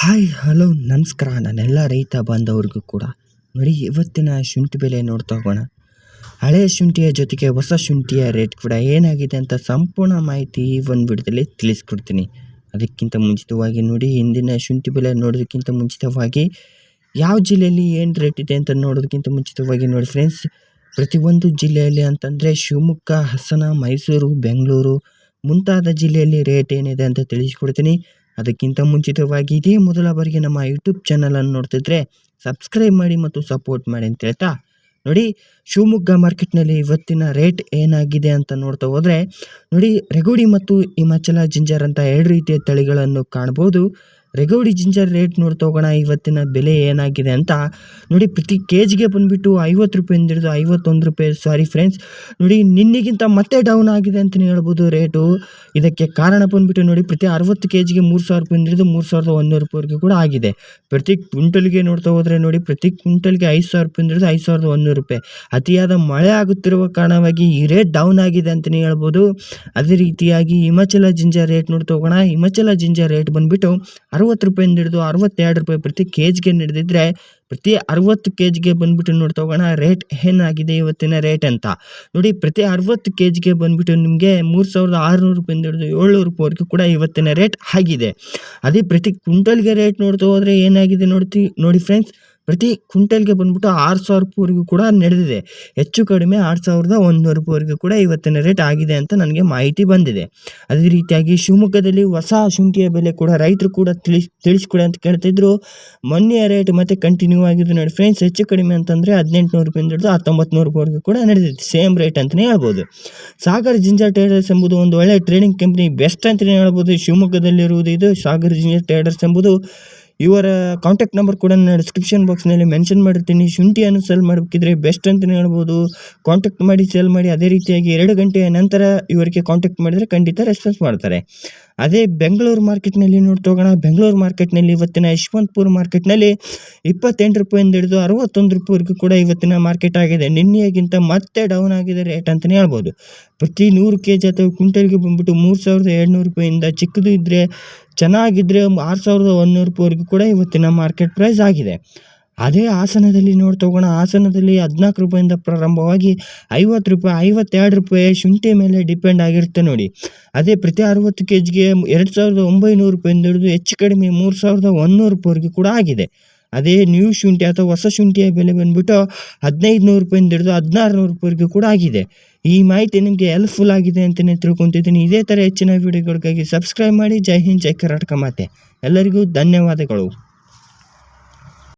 Hi, hello, ನಮಸ್ಕಾರ. ನನ್ನೆಲ್ಲ ರೈತ ಬಾಂಧವ್ರಿಗೂ ಕೂಡ. ನೋಡಿ, ಇವತ್ತಿನ ಶುಂಠಿ ಬೆಲೆ ನೋಡ್ತಾ ಹೋಗೋಣ. ಹಳೆಯ ಶುಂಠಿಯ ಜೊತೆಗೆ ಹೊಸ ಶುಂಠಿಯ ರೇಟ್ ಕೂಡ ಏನಾಗಿದೆ ಅಂತ ಸಂಪೂರ್ಣ ಮಾಹಿತಿ ಈ ಒಂದು ವಿಡಿಯೋದಲ್ಲಿ ತಿಳಿಸ್ಕೊಡ್ತೀನಿ. ಅದಕ್ಕಿಂತ ಮುಂಚಿತವಾಗಿ ನೋಡಿ, ಇಂದಿನ ಶುಂಠಿ ಬೆಲೆ ನೋಡೋದಕ್ಕಿಂತ ಮುಂಚಿತವಾಗಿ ಯಾವ ಜಿಲ್ಲೆಯಲ್ಲಿ ಏನು ರೇಟ್ ಇದೆ ಅಂತ ನೋಡೋದಕ್ಕಿಂತ ಮುಂಚಿತವಾಗಿ ನೋಡಿ ಫ್ರೆಂಡ್ಸ್ ಪ್ರತಿಯೊಂದು ಜಿಲ್ಲೆಯಲ್ಲಿ ಅಂತಂದರೆ ಶಿವಮೊಗ್ಗ, ಹಾಸನ, ಮೈಸೂರು, ಬೆಂಗಳೂರು ಮುಂತಾದ ಜಿಲ್ಲೆಯಲ್ಲಿ ರೇಟ್ ಏನಿದೆ ಅಂತ ತಿಳಿಸ್ಕೊಡ್ತೀನಿ. ಅದಕ್ಕಿಂತ ಮುಂಚಿತವಾಗಿ ಇದೇ ಮೊದಲ ಬಾರಿಗೆ ನಮ್ಮ ಯೂಟ್ಯೂಬ್ ಚಾನಲನ್ನು ನೋಡ್ತಿದ್ರೆ ಸಬ್ಸ್ಕ್ರೈಬ್ ಮಾಡಿ ಮತ್ತು ಸಪೋರ್ಟ್ ಮಾಡಿ ಅಂತ ಹೇಳ್ತಾ. ನೋಡಿ, ಶಿವಮೊಗ್ಗ ಮಾರ್ಕೆಟ್ನಲ್ಲಿ ಇವತ್ತಿನ ರೇಟ್ ಏನಾಗಿದೆ ಅಂತ ನೋಡ್ತಾ ಹೋದರೆ, ನೋಡಿ ರೆಗುಡಿ ಮತ್ತು ಹಿಮಾಚಲ ಜಿಂಜರ್ ಅಂತ ಎರಡು ರೀತಿಯ ತಳಿಗಳನ್ನು ಕಾಣ್ಬೋದು. ರೆಗೋಡಿ ಜಿಂಜರ್ ರೇಟ್ ನೋಡಿ ಹೋಗೋಣ ಇವತ್ತಿನ ಬೆಲೆ ಏನಾಗಿದೆ ಅಂತ. ನೋಡಿ, ಪ್ರತಿ ಕೆ ಜಿಗೆ ಬಂದುಬಿಟ್ಟು ಐವತ್ತು ರೂಪಾಯಿಂದ ಹಿಡಿದು ಐವತ್ತೊಂದು ರೂಪಾಯಿ. ಸಾರಿ ಫ್ರೆಂಡ್ಸ್ ನೋಡಿ, ನಿನ್ನೆಗಿಂತ ಮತ್ತೆ ಡೌನ್ ಆಗಿದೆ ಅಂತಲೇ ಹೇಳ್ಬೋದು ರೇಟು. ಇದಕ್ಕೆ ಕಾರಣ ಬಂದುಬಿಟ್ಟು ನೋಡಿ, ಪ್ರತಿ ಅರವತ್ತು ಕೆ ಜಿಗೆ ಮೂರು ಸಾವಿರ ರೂಪಾಯಿಂದ ಹಿಡಿದು ಮೂರು ಸಾವಿರದ ಒಂದೂರು ರೂಪಾಯಿವರೆಗೂ ಕೂಡ ಆಗಿದೆ. ಪ್ರತಿ ಕ್ವಿಂಟಲ್ಗೆ ನೋಡ್ತಾ ಹೋದರೆ ನೋಡಿ, ಪ್ರತಿ ಕ್ವಿಂಟಲ್ಗೆ ಐದು ಸಾವಿರ ರೂಪಾಯಿಂದ ಹಿಡಿದು ಐದು ಸಾವಿರದ ಒಂದೂರು ರೂಪಾಯಿ. ಅತಿಯಾದ ಮಳೆ ಆಗುತ್ತಿರುವ ಕಾರಣವಾಗಿ ಈ ರೇಟ್ ಡೌನ್ ಆಗಿದೆ ಅಂತಲೇ ಹೇಳ್ಬೋದು. ಅದೇ ರೀತಿಯಾಗಿ ಹಿಮಾಚಲ ಜಿಂಜರ್ ರೇಟ್ ನೋಡ್ತಾ ಹೋಗೋಣ ಹಿಮಾಚಲ ಜಿಂಜರ್ ರೇಟ್ ಬಂದುಬಿಟ್ಟು ಅರವತ್ತು ರೂಪಾಯಿಂದ ಹಿಡಿದು ಅರವತ್ತೆರಡು ರೂಪಾಯಿ ಪ್ರತಿ ಕೆ ಜಿಗೆ ನಡೆದಿದ್ರೆ ಪ್ರತಿ ಅರವತ್ತು ಕೆ ಜಿಗೆ ಬಂದ್ಬಿಟ್ಟು ನೋಡ್ತಾ ಹೋಗೋಣ ರೇಟ್ ಏನಾಗಿದೆ ಇವತ್ತಿನ ರೇಟ್ ಅಂತ. ನೋಡಿ, ಪ್ರತಿ ಅರವತ್ತು ಕೆ ಜಿಗೆ ಬಂದ್ಬಿಟ್ಟು ನಿಮಗೆ ಮೂರು ಸಾವಿರದ ಆರುನೂರು ರೂಪಾಯಿಂದ ಹಿಡಿದು ಏಳ್ನೂರು ರೂಪಾಯಿವರೆಗೂ ಕೂಡ ಇವತ್ತಿನ ರೇಟ್ ಆಗಿದೆ. ಅದೇ ಪ್ರತಿ ಕ್ವಿಂಟಲ್ಗೆ ರೇಟ್ ನೋಡ್ತಾ ಹೋದರೆ ಏನಾಗಿದೆ ನೋಡ್ತಿ, ನೋಡಿ ಫ್ರೆಂಡ್ಸ್ ಪ್ರತಿ ಕ್ವಿಂಟಲ್ಗೆ ಬಂದ್ಬಿಟ್ಟು ಆರು ಸಾವಿರ ರೂಪಾಯಿವರೆಗೂ ಕೂಡ ನಡೆದಿದೆ. ಹೆಚ್ಚು ಕಡಿಮೆ ಆರು ಸಾವಿರದ ಒಂದುನೂರು ರೂಪಾಯಿವರೆಗೂ ಕೂಡ ಇವತ್ತಿನ ರೇಟ್ ಆಗಿದೆ ಅಂತ ನನಗೆ ಮಾಹಿತಿ ಬಂದಿದೆ. ಅದೇ ರೀತಿಯಾಗಿ ಶಿವಮೊಗ್ಗದಲ್ಲಿ ಹೊಸ ಶುಂಠಿಯ ಬೆಲೆ ಕೂಡ ರೈತರು ಕೂಡ ತಿಳಿಸ್ ತಿಳಿಸ್ಕೊಡಿ ಅಂತ ಕೇಳ್ತಿದ್ರು ಮೊನ್ನೆಯ ರೇಟ್ ಮತ್ತೆ ಕಂಟಿನ್ಯೂ ಆಗಿದ್ದು ನೋಡಿ ಫ್ರೆಂಡ್ಸ್ ಹೆಚ್ಚು ಕಡಿಮೆ ಅಂತಂದರೆ ಹದಿನೆಂಟುನೂರು ರೂಪಾಯಿಂದ ಹಿಡಿದು ಹತ್ತೊಂಬತ್ತು ನೂರು ರೂಪಾಯಿವರೆಗೂ ಕೂಡ ನಡೆದಿದೆ. ಸೇಮ್ ರೇಟ್ ಅಂತಲೇ ಹೇಳ್ಬೋದು. ಸಾಗರ್ ಜಿಂಜರ್ ಟ್ರೇಡರ್ಸ್ ಎಂಬುದು ಒಂದು ಒಳ್ಳೆಯ ಟ್ರೇಡಿಂಗ್ ಕಂಪ್ನಿ ಬೆಸ್ಟ್ ಅಂತಲೇ ಹೇಳ್ಬೋದು. ಶಿವಮೊಗ್ಗದಲ್ಲಿರುವುದು ಇದು. ಸಾಗರ್ ಜಿಂಜರ್ ಟ್ರೇಡರ್ಸ್ ಎಂಬುದು ಇವರ ಕಾಂಟ್ಯಾಕ್ಟ್ ನಂಬರ್ ಕೂಡ ನಾನು ಡಿಸ್ಕ್ರಿಪ್ಷನ್ ಬಾಕ್ಸ್ನಲ್ಲಿ ಮೆನ್ಷನ್ ಮಾಡಿರ್ತೀನಿ. ಶುಂಠಿಯನ್ನು ಸೆಲ್ ಮಾಡಬೇಕಿದ್ರೆ ಬೆಸ್ಟ್ ಅಂತಲೇ ಹೇಳ್ಬೋದು. ಕಾಂಟ್ಯಾಕ್ಟ್ ಮಾಡಿ ಸೇಲ್ ಮಾಡಿ ಅದೇ ರೀತಿಯಾಗಿ ಎರಡು ಗಂಟೆಯ ನಂತರ ಇವರಿಗೆ ಕಾಂಟ್ಯಾಕ್ಟ್ ಮಾಡಿದರೆ ಖಂಡಿತ ರೆಸ್ಪಾನ್ಸ್ ಮಾಡ್ತಾರೆ. ಅದೇ ಬೆಂಗಳೂರು ಮಾರ್ಕೆಟ್ನಲ್ಲಿ ನೋಡ್ತಾ ಹೋಗೋಣ ಬೆಂಗಳೂರು ಮಾರ್ಕೆಟ್ನಲ್ಲಿ ಇವತ್ತಿನ ಯಶವಂತಪುರ ಮಾರ್ಕೆಟ್ನಲ್ಲಿ ಇಪ್ಪತ್ತೆಂಟು ರೂಪಾಯಿಂದ ಹಿಡಿದು ಅರವತ್ತೊಂದು ರೂಪಾಯಿವರೆಗೂ ಕೂಡ ಇವತ್ತಿನ ಮಾರ್ಕೆಟ್ ಆಗಿದೆ. ನಿನ್ನೆಗಿಂತ ಮತ್ತೆ ಡೌನ್ ಆಗಿದೆ ರೇಟ್ ಅಂತಲೇ ಹೇಳ್ಬೋದು. ಪ್ರತಿ ನೂರು ಕೆ ಜಿ ಅಥವಾ ಕ್ವಿಂಟಲ್ಗೆ ಬಂದ್ಬಿಟ್ಟು ಮೂರು ಸಾವಿರದ ಏಳ್ನೂರು ರೂಪಾಯಿಂದ ಚಿಕ್ಕದು ಇದ್ದರೆ ಚೆನ್ನಾಗಿದ್ದರೆ ಆರು ಸಾವಿರದ ಒಂದುನೂರು ರೂಪಾಯಿವರೆಗೂ ಕೂಡ ಇವತ್ತಿನ ಮಾರ್ಕೆಟ್ ಪ್ರೈಸ್ ಆಗಿದೆ. ಅದೇ ಹಾಸನದಲ್ಲಿ ನೋಡಿ ಹೋಗೋಣ ಹಾಸನದಲ್ಲಿ ಹದಿನಾಲ್ಕು ರೂಪಾಯಿಂದ ಪ್ರಾರಂಭವಾಗಿ ಐವತ್ತು ರೂಪಾಯಿ, ಐವತ್ತೆರಡು ರೂಪಾಯಿ ಶುಂಠಿ ಮೇಲೆ ಡಿಪೆಂಡ್ ಆಗಿರುತ್ತೆ ನೋಡಿ. ಅದೇ ಪ್ರತಿ ಅರವತ್ತು ಕೆ ಜಿಗೆ ಎರಡು ಸಾವಿರದ ಒಂಬೈನೂರು ರೂಪಾಯಿಂದ ಹಿಡಿದು ಹೆಚ್ಚು ಕಡಿಮೆ ಮೂರು ಸಾವಿರದ ಒಂದುನೂರು ರೂಪಾಯಿವರೆಗೂ ಕೂಡ ಆಗಿದೆ. ಅದೇ ನ್ಯೂ ಶುಂಠಿ ಅಥವಾ ಹೊಸ ಶುಂಠಿಯ ಬೆಲೆ ಬಂದುಬಿಟ್ಟು ಹದಿನೈದು ನೂರು ರೂಪಾಯಿಂದ ಹಿಡಿದು ಹದಿನಾರು ನೂರು ರೂಪಾಯಿವರೆಗೂ ಕೂಡ ಆಗಿದೆ. ಈ ಮಾಹಿತಿ ನಿಮಗೆ ಹೆಲ್ಪ್ಫುಲ್ ಆಗಿದೆ ಅಂತಲೇ ತಿಳ್ಕೊತಿದ್ದೀನಿ. ಇದೇ ಥರ ಹೆಚ್ಚಿನ ವೀಡಿಯೋಗಳಿಗಾಗಿ ಸಬ್ಸ್ಕ್ರೈಬ್ ಮಾಡಿ. ಜೈ ಹಿಂದ್, ಜೈ ಕರ್ನಾಟಕ ಮಾತೆ. ಎಲ್ಲರಿಗೂ ಧನ್ಯವಾದಗಳು.